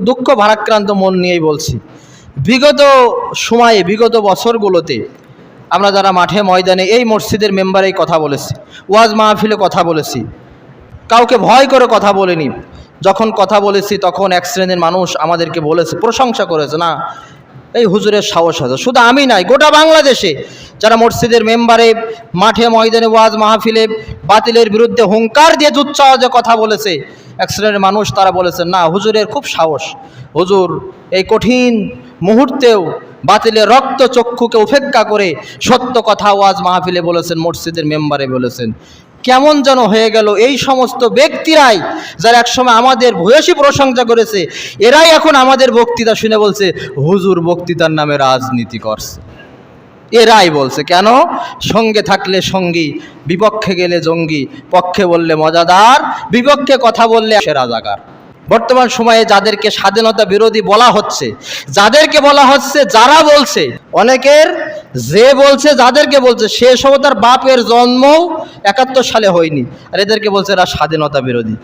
দুঃখ ভারাক্রান্ত মন নিয়েই বলছি। বিগত সময়ে, বিগত বছরগুলোতে আমরা যারা মাঠে, ময়দানে এই মসজিদের মেম্বারেই কথা বলেছি, ওয়াজ মাহফিলে কথা বলেছি, কাউকে ভয় করে কথা বলিনি, যখন কথা বলেছি তখন এক শ্রেণির মানুষ আমাদেরকে বলেছে, প্রশংসা করেছে, না, এই হুজুরের সাহস আছে। শুধু আমি নাই, গোটা বাংলাদেশে যারা মসজিদের মেম্বারে, মাঠে, ময়দানে ওয়াজ মাহফিলে বাতিলের বিরুদ্ধে হুঙ্কার দিয়ে জুচ্চাওয়াজে কথা বলেছে। এক শ্রেণির মানুষ তারা বলেছে, না, হুজুরের খুব সাহস। হুজুর, এই কঠিন মুহূর্তেও বাতিলের রক্ত চক্ষুকে উপেক্ষা করে সত্য কথা ওয়াজ মাহফিলে বলেছেন, মসজিদের মেম্বারে বলেছেন। কেমন যেন হয়ে গেল এই সমস্ত ব্যক্তিরাই যারা একসময় আমাদের ভূয়সী প্রশংসা করেছে, এরাই এখন আমাদের বক্তৃতা শুনে বলছে, হুজুর বক্তৃতার নামে রাজনীতি করছে। এরাই বলছে, কেন? সঙ্গে থাকলে সঙ্গী, বিপক্ষে গেলে জঙ্গি, পক্ষে বললে মজাদার, বিপক্ষে কথা বললে সে রাজাকার। বর্তমান সময়ে যাদেরকে স্বাধীনতা বিরোধী বলা হচ্ছে, যাদেরকে বলা হচ্ছে, যারা বলছে, অনেকের যে বলছে, যাদেরকে বলছে, সে সময় তার বাপের জন্মও একাত্তর সালে হয়নি, আর এদেরকে বলছে এরা স্বাধীনতা বিরোধী।